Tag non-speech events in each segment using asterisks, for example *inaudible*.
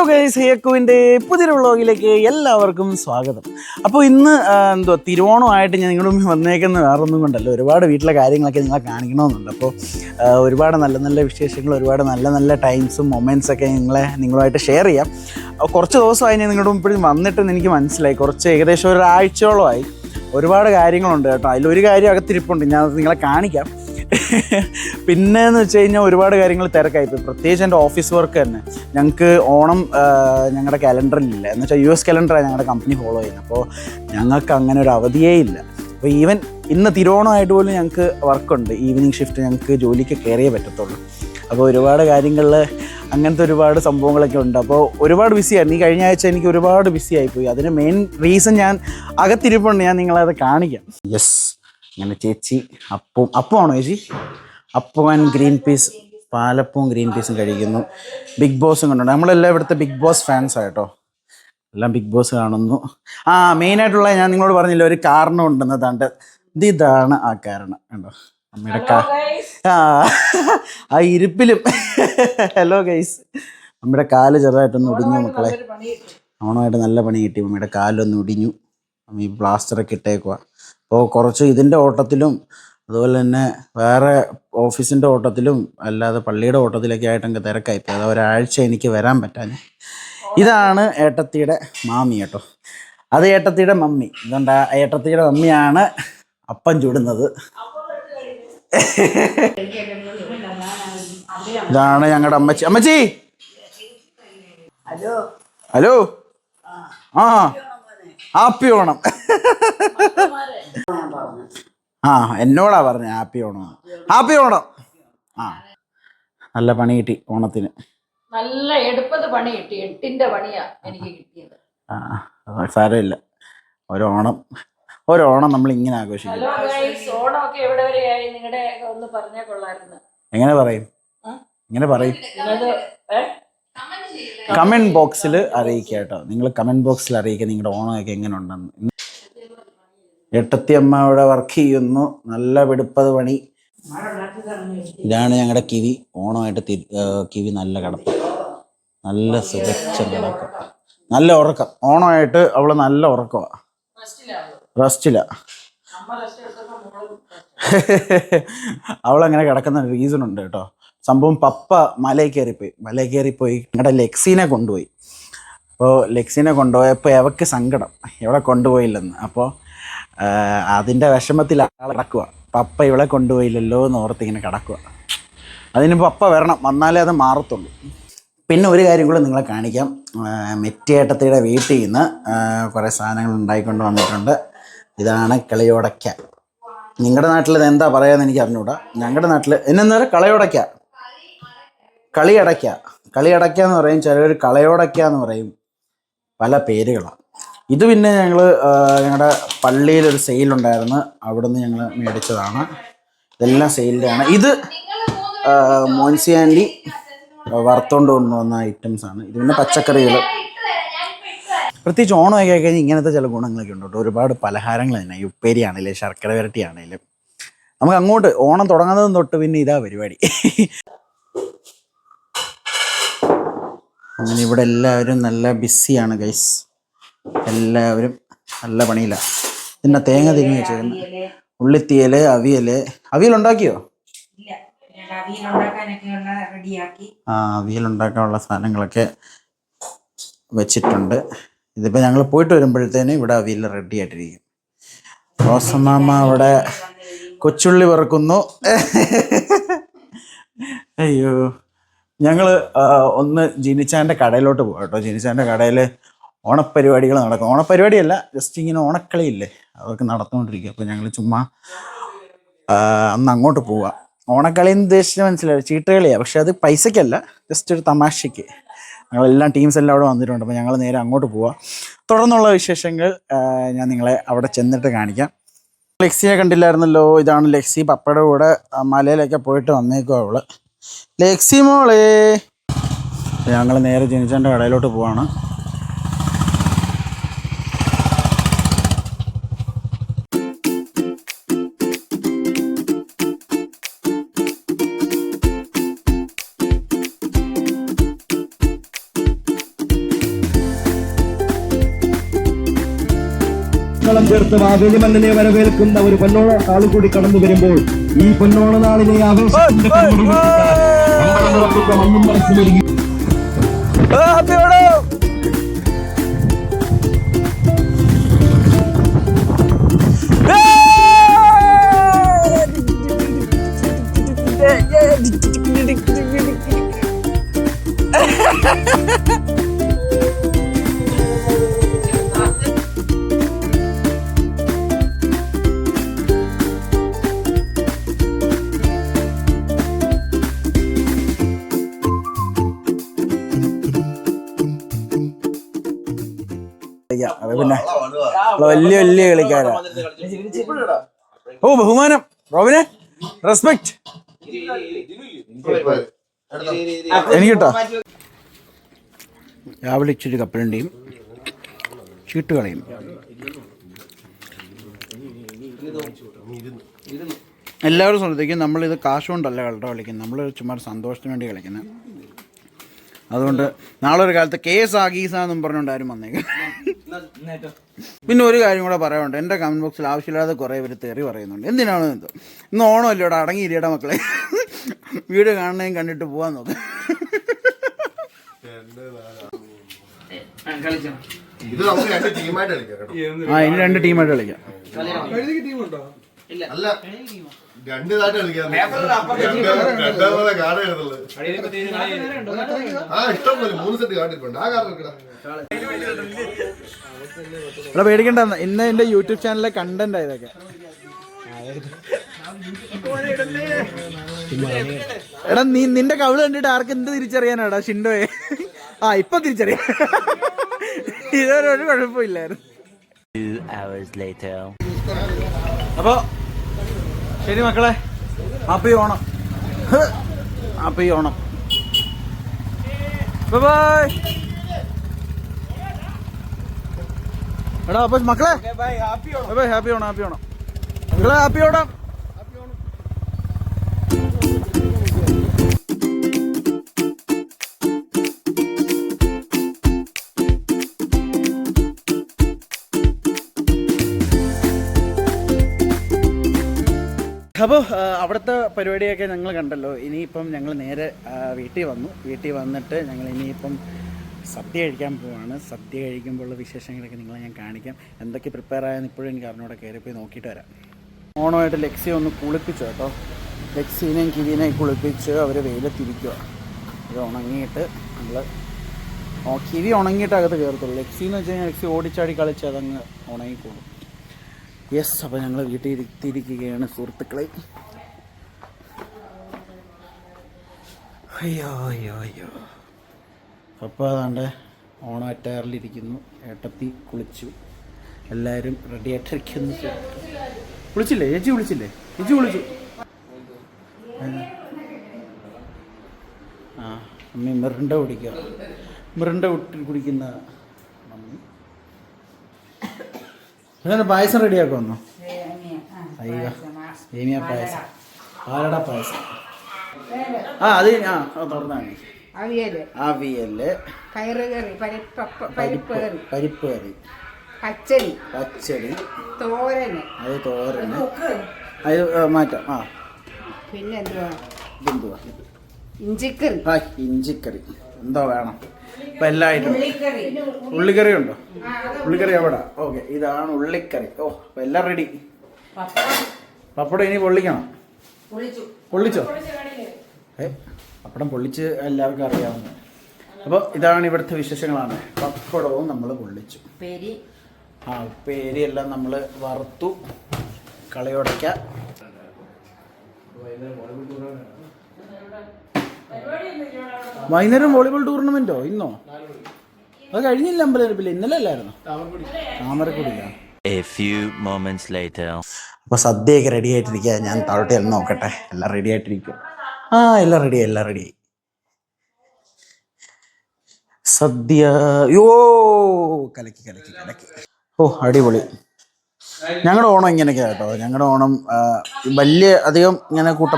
Hello guys ഹേക്കുവിന്റെ പുതിയൊരു വ്ളോഗിലേക്ക് എല്ലാവർക്കും സ്വാഗതം. അപ്പോൾ ഇന്ന് എന്തോ തിരുവോണമായിട്ട് ഞാൻ നിങ്ങളുടെ വന്നേക്കുന്ന വേറെ ഒന്നും കൊണ്ടല്ല. ഒരുപാട് വീട്ടിലെ കാര്യങ്ങളൊക്കെ നിങ്ങളെ കാണിക്കണമെന്നുണ്ട്. അപ്പോൾ ഒരുപാട് നല്ല നല്ല വിശേഷങ്ങൾ ഒരുപാട് നല്ല നല്ല ടൈംസും മൊമെൻസൊക്കെ നിങ്ങളെ നിങ്ങളുമായിട്ട് ഷെയർ ചെയ്യാം. കുറച്ച് ദിവസമായി ഞാൻ നിങ്ങളുടെ മുമ്പിൽ വന്നിട്ടെന്ന് എനിക്ക് മനസ്സിലായി. കുറച്ച് ഏകദേശം ഒരാഴ്ചയോളമായി ഒരുപാട് കാര്യങ്ങളുണ്ട് കേട്ടോ. അതിലൊരു കാര്യം അകത്തിരിപ്പുണ്ട്. ഞാൻ നിങ്ങളെ കാണിക്കാം. പിന്നെ എന്ന് വെച്ച് കഴിഞ്ഞാൽ ഒരുപാട് കാര്യങ്ങൾ തിരക്കായിപ്പോയി പ്രത്യേകിച്ച് എന്റെ ഓഫീസ് വർക്ക് തന്നെ. ഞങ്ങൾക്ക് ഓണം ഞങ്ങളുടെ കലണ്ടറിലില്ല. എന്ന് വെച്ചാൽ യു എസ് കലണ്ടറാണ് ഞങ്ങളുടെ കമ്പനി ഫോളോ ചെയ്യുന്നത്. അപ്പോൾ ഞങ്ങൾക്ക് അങ്ങനെ ഒരു അവധിയേ ഇല്ല. അപ്പോൾ ഈവൻ ഇന്ന് തിരുവോണമായിട്ട് പോലും ഞങ്ങൾക്ക് വർക്കുണ്ട്. ഈവനിങ് ഷിഫ്റ്റ് ഞങ്ങൾക്ക് ജോലിക്ക് കയറിയേ പറ്റത്തുള്ളൂ. അപ്പോൾ ഒരുപാട് കാര്യങ്ങളിൽ അങ്ങനത്തെ ഒരുപാട് സംഭവങ്ങളൊക്കെ ഉണ്ട്. അപ്പോൾ ഒരുപാട് ബിസിയായിരുന്നു ഈ കഴിഞ്ഞ ആഴ്ച എനിക്ക് ഒരുപാട് ബിസി ആയിപ്പോയി അതിന് മെയിൻ റീസൺ ഞാൻ അകത്തിരിപ്പുണ്ട്. ഞാൻ നിങ്ങളത് കാണിക്കാം. യെസ് അങ്ങനെ ചേച്ചി അപ്പം അപ്പമാണോ ചേച്ചി? അപ്പം ആൻഡ് ഗ്രീൻ പീസ് പാലപ്പവും ഗ്രീൻ പീസും കഴിക്കുന്നു. ബിഗ് ബോസും കണ്ടുണ്ട് നമ്മളെല്ലാം ഇവിടുത്തെ ബിഗ് ബോസ് ഫാൻസ് ആയിട്ടോ എല്ലാം ബിഗ് ബോസ് കാണുന്നു. ആ മെയിനായിട്ടുള്ള ഞാൻ നിങ്ങളോട് പറഞ്ഞില്ല ഒരു കാരണം ഉണ്ടെന്ന് താണ്ട്. ഇത് ഇതാണ് ആ കാരണം കണ്ടോ? അമ്മയുടെ കാ ആ ഇരിപ്പിലും. ഹലോ ഗൈസ് അമ്മയുടെ കാൽ ചെറുതായിട്ടൊന്ന് ഒടിഞ്ഞു മക്കളെ. ഓണമായിട്ട് നല്ല പണി കിട്ടി. അമ്മയുടെ കാലൊന്ന് ഒടിഞ്ഞു. ഈ പ്ലാസ്റ്ററൊക്കെ ഇട്ടേക്കുക അപ്പോൾ കുറച്ച് ഇതിന്റെ ഓട്ടത്തിലും അതുപോലെ തന്നെ വേറെ ഓഫീസിന്റെ ഓട്ടത്തിലും അല്ലാതെ പള്ളിയുടെ ഓട്ടത്തിലൊക്കെ ആയിട്ട് ആയിട്ടൊക്കെ തിരക്കായിപ്പോയി. അത് ഒരാഴ്ച എനിക്ക് വരാൻ പറ്റാൻ ഇതാണ് ഏട്ടത്തിയുടെ മാമി കേട്ടോ. അത് ഏട്ടത്തിയുടെ മമ്മി. ഇതുകൊണ്ട് ആ ഏട്ടത്തിയുടെ മമ്മിയാണ് അപ്പം ചുടുന്നത്. ഇതാണ് ഞങ്ങളുടെ അമ്മച്ചി. അമ്മച്ചി! ഹലോ. ഹലോ. ആ. ഹാപ്പി ഓണം. ആ എന്നോടാ പറഞ്ഞ ഹാപ്പി ഓണം. ഹാപ്പി ഓണം. ആ. നല്ല പണി കിട്ടി ഓണത്തിന്. നല്ല എടുപ്പത് പണി കിട്ടി. എട്ടിന്റെ പണിയാ എനിക്ക് കിട്ടിയത്. ആ സാരമില്ല. ഒരോണം ഒരോണം നമ്മൾ ഇങ്ങനെ ആഘോഷിക്കും. ഓണമൊക്കെ എവിടെ വരെയായി നിങ്ങളുടെ ഒന്ന് പറഞ്ഞാൽ കൊള്ളായിരുന്നു എങ്ങനെ പറയും? ഇങ്ങനെ എങ്ങനെ പറയും? കമന്റ് ബോക്സിൽ അറിയിക്കുക കേട്ടോ. നിങ്ങൾ കമന്റ് ബോക്സിൽ അറിയിക്കുക നിങ്ങളുടെ ഓണമൊക്കെ എങ്ങനെ ഉണ്ടെന്ന് എട്ടത്തി അമ്മ ഇവിടെ വർക്ക് ചെയ്യുന്നു. നല്ല വെടുപ്പത് പണി. ഇതാണ് ഞങ്ങളുടെ കിവി. ഓണമായിട്ട് തിരി കിവി നല്ല കിടപ്പ്. നല്ല സുഖച്ച കിടക്കം നല്ല ഉറക്കം. ഓണമായിട്ട് അവൾ നല്ല ഉറക്കമാണ് റസ്റ്റില റെസ്റ്റില്ല അവളങ്ങനെ കിടക്കുന്ന റീസൺ ഉണ്ട് കേട്ടോ. സംഭവം പപ്പ മലയിൽ കയറിപ്പോയി. മലയിൽ കയറിപ്പോയി. ഞങ്ങളുടെ ലെക്സിനെ കൊണ്ടുപോയി. അപ്പോൾ ലെക്സിനെ കൊണ്ടുപോയപ്പോൾ അവക്ക് സങ്കടം? ഇവളെ കൊണ്ടുപോയില്ലെന്ന്. അപ്പോൾ അതിന്റെ വിഷമത്തിൽ ആൾ കിടക്കുക പപ്പ ഇവിടെ കൊണ്ടുപോയില്ലല്ലോ എന്ന് ഓർത്ത് ഇങ്ങനെ കിടക്കുക അതിന് പപ്പ വരണം. വന്നാലേ അത് മാറത്തുള്ളൂ. പിന്നെ ഒരു കാര്യം കൂടെ നിങ്ങളെ കാണിക്കാം. മെറ്റിയേട്ടത്തിയുടെ വീട്ടിൽ നിന്ന് കുറേ സാധനങ്ങൾ ഉണ്ടായിക്കൊണ്ട് വന്നിട്ടുണ്ട്. ഇതാണ് കളിയോടയ്ക്ക. നിങ്ങളുടെ നാട്ടിൽ ഇത് എന്താ പറയാമെന്ന് എനിക്ക് അറിഞ്ഞൂടാ. ഞങ്ങളുടെ നാട്ടിൽ എന്നെന്താ കളയോടയ്ക്ക. കളിയടയ്ക്ക. കളിയടയ്ക്ക എന്ന് പറയും ചിലർ കളയോടയ്ക്ക എന്ന് പറയും. പല പേരുകളാണ് ഇത് പിന്നെ ഞങ്ങൾ ഞങ്ങളുടെ പള്ളിയിലൊരു സെയിലുണ്ടായിരുന്നു അവിടുന്ന് ഞങ്ങൾ മേടിച്ചതാണ്. ഇതെല്ലാം സെയിലിലാണ് ഇത് മോൻസിയാന്റി വറുത്തോണ്ട് കൊണ്ടുവന്ന ഐറ്റംസ് ആണ്. ഇത് പിന്നെ പച്ചക്കറികൾ പ്രത്യേകിച്ച് ഓണമൊക്കെ കഴിഞ്ഞാൽ ഇങ്ങനത്തെ ചില ഗുണങ്ങളൊക്കെ ഉണ്ട് ഒരുപാട് പലഹാരങ്ങൾ തന്നെ. ഉപ്പേരി ആണെങ്കിലും ശർക്കര വരട്ടി ആണെങ്കിലും നമുക്ക് അങ്ങോട്ട് ഓണം തുടങ്ങുന്നതും തൊട്ട് പിന്നെ ഇതാ പരിപാടി. അങ്ങനെ ഇവിടെ എല്ലാവരും നല്ല ബിസിയാണ് ഗൈസ് എല്ലാവരും നല്ല പണിയിലാണ് പിന്നെ തേങ്ങ തിരിഞ്ഞ് വെച്ചേക്കുന്നത് ഉള്ളിത്തീയൽ അവിയൽ. അവിയൽ ഉണ്ടാക്കിയോ ആ അവിയൽ ഉണ്ടാക്കാനുള്ള സാധനങ്ങളൊക്കെ വെച്ചിട്ടുണ്ട്. ഇതിപ്പോൾ ഞങ്ങൾ പോയിട്ട് വരുമ്പോഴത്തേനും ഇവിടെ അവിയൽ റെഡി ആയിട്ടിരിക്കും. റോസമാമ അവിടെ കൊച്ചുള്ളി വറുക്കുന്നു. അയ്യോ. ഞങ്ങൾ ഒന്ന് ജിനിച്ചാന്റെ കടയിലോട്ട് പോകാം കേട്ടോ. ജിനിച്ചാന്റെ കടയിൽ ഓണപ്പരിപാടികൾ നടക്കും. ഓണപ്പരിപാടിയല്ല ജസ്റ്റ് ഇങ്ങനെ ഓണക്കളിയില്ലേ അതൊക്കെ നടത്തുകൊണ്ടിരിക്കുക അപ്പോൾ ഞങ്ങൾ ചുമ്മാ അന്ന് അങ്ങോട്ട് പോവാം. ഓണക്കളി എന്ന് ഉദ്ദേശിച്ച് മനസ്സിലായി? ചീട്ടുകളിയാണ് പക്ഷെ അത് പൈസയ്ക്കല്ല ജസ്റ്റ് ഒരു തമാശയ്ക്ക് ഞങ്ങളെല്ലാം ടീംസ് എല്ലാം അവിടെ വന്നിട്ടുണ്ട്. അപ്പോൾ ഞങ്ങൾ നേരെ അങ്ങോട്ട് പോവാം. തുടർന്നുള്ള വിശേഷങ്ങൾ ഞാൻ നിങ്ങളെ അവിടെ ചെന്നിട്ട് കാണിക്കാം. ലെക്സിയെ കണ്ടില്ലായിരുന്നല്ലോ? ഇതാണ് ലെക്സി പപ്പയുടെ കൂടെ മലയിലൊക്കെ പോയിട്ട് വന്നേക്കും അവൾ. ലക്സി മോളെ. ഞങ്ങൾ നേരെ ജനിച്ചേന്റെ കടയിലോട്ട് പോവാണ്. ചേർത്ത് ആ വേലിമണ്ണിനെ വരവേൽക്കുന്ന ഒരു പന്നോള ആളുകൂടി കടന്നു വരുമ്പോൾ ഈ പൊന്നോണ നാളിലെ ആവേശത്തിന്റെ മനസ്സിലൊരുങ്ങി അത് പിന്നെ വലിയ വലിയ കളിക്കാരാ ഓ ബഹുമാനം റോബിനെ റെസ്പെക്ട് എനിക്കിട്ടോ കേട്ടോ രാവിലെ ഇച്ചിരി കപ്പലണ്ടിയും ചീട്ട് കളയും എല്ലാവരും ശ്രദ്ധിക്കും നമ്മളിത് കാശ് കൊണ്ടല്ല കളറ കളിക്കുന്നത് നമ്മൾ ചുമ്മാ സന്തോഷത്തിന് വേണ്ടി കളിക്കുന്നത് അതുകൊണ്ട് നാളെ ഒരു കാലത്ത് കേസ് ആഗീസ എന്നും പറഞ്ഞുകൊണ്ട് വന്നേക്കാം വന്നേക്കും. പിന്നെ ഒരു കാര്യം കൂടെ പറയാനുണ്ട്. എന്റെ കമന്റ് ബോക്സിൽ ആവശ്യമില്ലാതെ കുറേ പേര് തെറി പറയുന്നുണ്ട്. എന്തിനാണ് ഇത്? ഇന്ന് ഓണമല്ലോ ഇവിടെ? അടങ്ങിയിരിക്കട മക്കളെ. വീഡിയോ കാണുന്നതും കണ്ടിട്ട് പോവാൻ നോക്ക്. ഇത് നമുക്ക് രണ്ട് ടീമായിട്ട് കളിക്കാം കേട്ടോ. ആ ഇനി രണ്ട് ടീമായിട്ട് കളിക്കാം. അല്ല രണ്ട് ഇതായിട്ട് കളിക്കാം രണ്ട്- രണ്ടാമത്തെ കാർഡ് എഴുതുള്ളത് ആ ഇഷ്ടം പോലെ മൂന്ന് സെറ്റ് കാർഡ് ഇരിപ്പുണ്ട് ആ കാർഡ് എടുക്കടാ. ഇവിടെ പേടിക്കണ്ട. ഇന്ന് എന്റെ യൂട്യൂബ് ചാനലിലെ കണ്ടന്റ് ആയതൊക്കെ എടാ നീ നിന്റെ കവിൾ കണ്ടിട്ട് ആർക്ക് എന്ത് തിരിച്ചറിയാനാടാ ഷിൻഡോയെ? ആ ഇപ്പൊ തിരിച്ചറിയാം. ഇതുവരെ ഒരു കുഴപ്പമില്ലായിരുന്നു. അപ്പോ ശരി മക്കളെ. Happy Onam. Happy Onam. Bye എടാ അപ്പൊ മക്കളെ. Bye happy Onam happy Onam. മക്കളെ ഹാപ്പി ഓണം. അപ്പോൾ അവിടുത്തെ പരിപാടിയൊക്കെ ഞങ്ങൾ കണ്ടല്ലോ. ഇനിയിപ്പം ഞങ്ങൾ നേരെ വീട്ടിൽ വന്നു. വീട്ടിൽ വന്നിട്ട് ഞങ്ങൾ ഇനിയിപ്പം സദ്യ കഴിക്കാൻ പോവാണ്. സദ്യ കഴിക്കുമ്പോഴുള്ള വിശേഷങ്ങളൊക്കെ നിങ്ങളെ ഞാൻ കാണിക്കാം. എന്തൊക്കെ പ്രിപ്പയർ ആയെന്ന് ഇപ്പോഴും എനിക്ക് അറിഞ്ഞൂടെ കയറി പോയി നോക്കിയിട്ട് വരാം. ഓണമായിട്ട് ലെക്സി ഒന്ന് കുളിപ്പിച്ചു കേട്ടോ. ലെക്സീനെയും കിവിനെയും കുളിപ്പിച്ച് അവർ വെയിലത്തിരിക്കുക ഇത് ഉണങ്ങിയിട്ട് നമ്മൾ കിവി ഉണങ്ങിയിട്ട് അകത്ത് കയറത്തുള്ളൂ. ലെക്സി എന്ന് വെച്ച് കഴിഞ്ഞാൽ ലെക്സി ഓടിച്ചാടി കളിച്ച് അതങ്ങ് ഉണങ്ങിക്കോളും. യെസ് അപ്പോൾ ഞങ്ങൾ വീട്ടിൽ ഇരുത്തിയിരിക്കുകയാണ് സുഹൃത്തുക്കളെ. അയ്യോ അയ്യോ അയ്യോ. അപ്പോൾ അതാണ്ട് ഓണാറ്റാറിലിരിക്കുന്നു ഏട്ടത്തി കുളിച്ചു. എല്ലാവരും റെഡി ആയിട്ടിരിക്കുന്നു. വിളിച്ചില്ലേ ചേച്ചി വിളിച്ചില്ലേ ചേച്ചി വിളിച്ചു ആ അമ്മി മിറിണ്ട കുടിക്കുക. മിറിണ്ട കുട്ടി കുടിക്കുന്ന മമ്മി. പിന്നെ പായസം റെഡിയാക്കുമെന്നോ അയ്യോ സേമിയ പായസം. പാലട പായസം. ആ അത് ആ തുറന്നാ തുറന്നാണ് അവിയൽ. അവിയൽ. പയറ് കറി പരിപ്പ് പരിപ്പ് കറി. പരിപ്പ് കറി. പച്ചടി. പച്ചടി. തോരന്. അത് തോരന്. അത് മാറ്റാം. ആ. പിന്നെ എന്തുവാ ഇഞ്ചിക്കറി. ആ ഇഞ്ചിക്കറി. എന്തോ വേണം? ഇപ്പം എല്ലാ ഐറ്റം ഉള്ളിക്കറി ഉണ്ടോ? ഉള്ളിക്കറി. എവിടെ ഓക്കെ ഇതാണ് ഉള്ളിക്കറി. ഓ അപ്പം എല്ലാം റെഡി പപ്പടം. ഇനി പൊള്ളിക്കണം. പൊള്ളിച്ചോ. ഏ പപ്പടം പൊള്ളിച്ച് എല്ലാവർക്കും അറിയാവുന്ന അപ്പോൾ ഇതാണ് ഇവിടുത്തെ വിശേഷങ്ങളാണ്. പപ്പടവും നമ്മൾ പൊള്ളിച്ചു. പേരി ആ ഉപ്പേരി എല്ലാം നമ്മൾ വറുത്തു കളയുടയ്ക്ക വൈകുന്നേരം വോളിബോൾ ടൂർണമെന്റോ? ഇന്നോ? അത് കഴിഞ്ഞില്ല അമ്പലപ്പില്ല ഇന്നലെ അല്ലായിരുന്നു? താമരക്കുടിയില്ല A few moments later. അപ്പോൾ സദ്യയൊക്കെ റെഡി ആയിട്ടിരിക്കുക ഞാൻ താഴോട്ട് ചെന്ന് നോക്കട്ടെ. എല്ലാം റെഡി ആയിട്ടിരിക്കുക ആ എല്ലാം റെഡി എല്ലാം റെഡി സദ്യ. യോ കലക്കി കലക്കി കലക്കി. ഓ അടിപൊളി. ഞങ്ങളുടെ ഓണം ഇങ്ങനെയൊക്കെ കേട്ടോ. ഞങ്ങളുടെ ഓണം വലിയ അധികം ഇങ്ങനെ കൂട്ട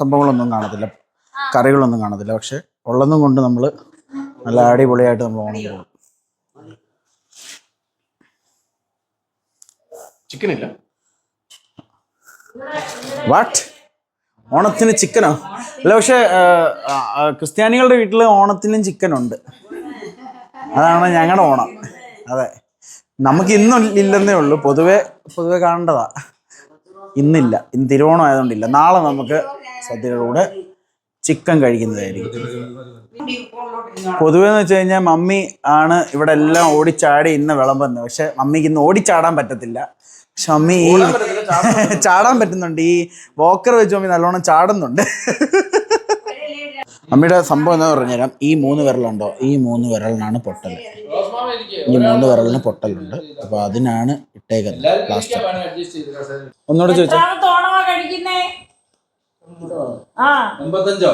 സംഭവങ്ങളൊന്നും കാണത്തില്ല. കറികളൊന്നും കാണത്തില്ല. പക്ഷെ ഉള്ളതും കൊണ്ട് നമ്മൾ നല്ല അടിപൊളിയായിട്ട് നമ്മൾ ഓണം പോകും ചിക്കൻ ഇല്ല വാട്ട് ഓണത്തിന് ചിക്കനോ? അല്ല പക്ഷേ ക്രിസ്ത്യാനികളുടെ വീട്ടിൽ ഓണത്തിനും ചിക്കൻ ഉണ്ട് അതാണ് ഞങ്ങളുടെ ഓണം. അതെ. നമുക്ക് ഇന്നും ഇല്ലെന്നേ ഉള്ളൂ. പൊതുവെ പൊതുവെ കാണേണ്ടതാ. ഇന്നില്ല. ഇന്ന് തിരുവോണം ആയതുകൊണ്ടില്ല നാളെ നമുക്ക് സദ്യയുടെ കൂടെ ചിക്കൻ കഴിക്കുന്നതായിരിക്കും. പൊതുവെ എന്ന് വെച്ച് കഴിഞ്ഞാൽ മമ്മി ആണ് ഇവിടെ എല്ലാം ഓടിച്ചാടി ഇന്ന് വിളമ്പുന്നത്. പക്ഷെ മമ്മിക്ക് ഇന്ന് ഓടിച്ചാടാൻ പറ്റത്തില്ല. പക്ഷെ മമ്മി ഈ *laughs* ചാടാൻ പറ്റുന്നുണ്ട്. ഈ വോക്കർ വെച്ച് മമ്മി നല്ലോണം ചാടുന്നുണ്ട്. മമ്മിയുടെ സംഭവം എന്താ പറഞ്ഞുതരാം. ഈ മൂന്ന് വിരലുണ്ടോ? ഈ മൂന്ന് വിരലിനാണ് പൊട്ടൽ ഈ മൂന്ന് വിരലിന് പൊട്ടലുണ്ട്. അപ്പൊ അതിനാണ് ഇട്ടേക്കുന്നത്. പ്ലാസ്റ്റർ ഒന്നുകൂടെ ചോദിച്ചാൽ ആ. എൺപത്തഞ്ചോ?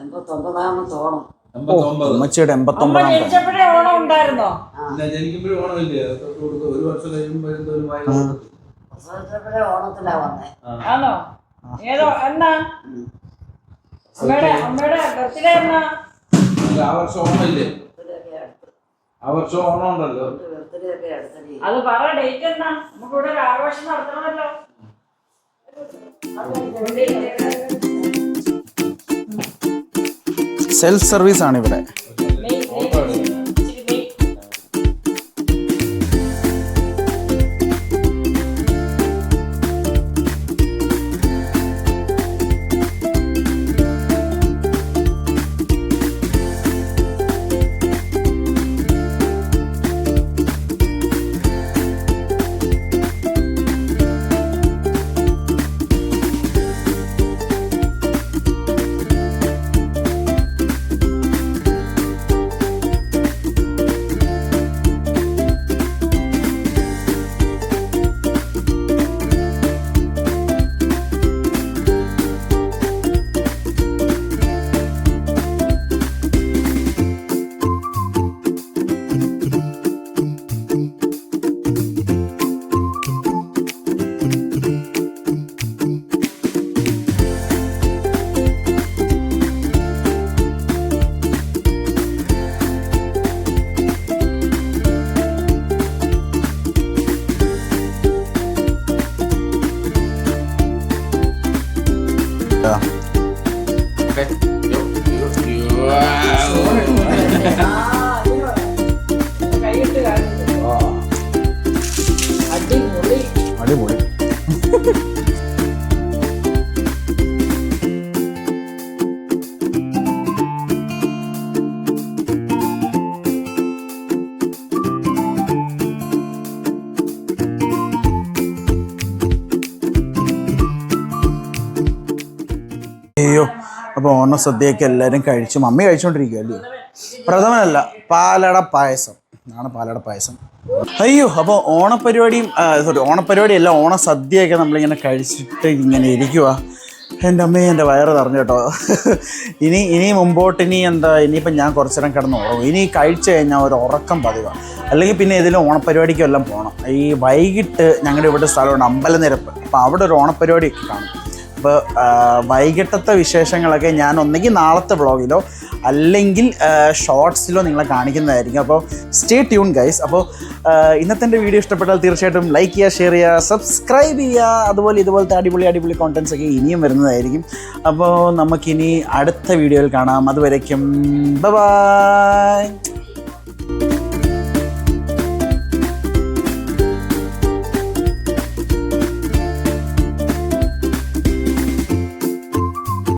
എൺപത്തൊമ്പതാമത്തെ ഓണം എൺപത്തൊമ്പതാം. ജനിച്ചപ്പോഴേ ഉണ്ടായിരുന്നോ? ജനിക്കുമ്പോഴും ഓണമില്ലേ? ഒരു വർഷം ഓണത്തിലാ വന്നേ. ആണോ? ഏതോ എന്നാ? അമ്മയുടെ അമ്മയുടെ ബർത്ത്ഡേ എന്നാ? ആ വർഷം ഓണമില്ലേ? ബർത്ത്ഡേയൊക്കെ അടുത്ത്. ആ വർഷം ഓണം ഉണ്ടല്ലോ. അത് പറ ഡേറ്റ് എന്നാ? നമുക്ക് ഇവിടെ ഒരു ആഘോഷം നടത്തണമല്ലോ. സെൽഫ് സർവീസ് ആണ് ഇവിടെ. അപ്പോൾ ഓണസദ്യയൊക്കെ എല്ലാവരും കഴിച്ചു. മമ്മി കഴിച്ചുകൊണ്ടിരിക്കുക അല്ലയോ പ്രഥമനല്ല പാലട പായസം. ആണ് പാലട പായസം. അയ്യോ അപ്പോൾ ഓണപ്പരിപാടിയും സോറി ഓണപ്പരിപാടി അല്ല ഓണസദ്യയൊക്കെ നമ്മളിങ്ങനെ കഴിച്ചിട്ട് ഇങ്ങനെ ഇരിക്കുക എന്റെ അമ്മയെ എന്റെ വയറ് നിറഞ്ഞു കേട്ടോ. ഇനി ഇനി മുമ്പോട്ട് ഇനി എന്താ ഇനിയിപ്പം ഞാൻ കുറച്ചു നേരം കിടന്ന് ഉറങ്ങും. ഇനി കഴിച്ചു കഴിഞ്ഞാൽ ഒരു ഉറക്കം പതിവാണ് അല്ലെങ്കിൽ പിന്നെ ഇതിലും ഓണപ്പരിപാടിക്കും എല്ലാം പോകണം ഈ വൈകിട്ട് ഞങ്ങളുടെ ഇവിടെ സ്ഥലമുണ്ട് അമ്പലനിരപ്പ്. അപ്പോൾ അവിടെ ഒരു ഓണപ്പരിപാടിയൊക്കെ കാണും. അപ്പോൾ വൈകിട്ടത്തെ വിശേഷങ്ങളൊക്കെ ഞാൻ ഒന്നെങ്കിൽ നാളത്തെ വ്ളോഗിലോ അല്ലെങ്കിൽ ഷോർട്സിലോ നിങ്ങളെ കാണിക്കുന്നതായിരിക്കും. അപ്പോൾ സ്റ്റേ ട്യൂൺ ഗൈസ് അപ്പോൾ ഇന്നത്തെ വീഡിയോ ഇഷ്ടപ്പെട്ടാൽ തീർച്ചയായിട്ടും ലൈക്ക് ചെയ്യുക ഷെയർ ചെയ്യുക സബ്സ്ക്രൈബ് ചെയ്യുക. അതുപോലെ ഇതുപോലത്തെ അടിപൊളി അടിപൊളി കോണ്ടൻസ് ഒക്കെ ഇനിയും വരുന്നതായിരിക്കും. അപ്പോൾ നമുക്കിനി അടുത്ത വീഡിയോയിൽ കാണാം. അതുവരയ്ക്കും ബൈ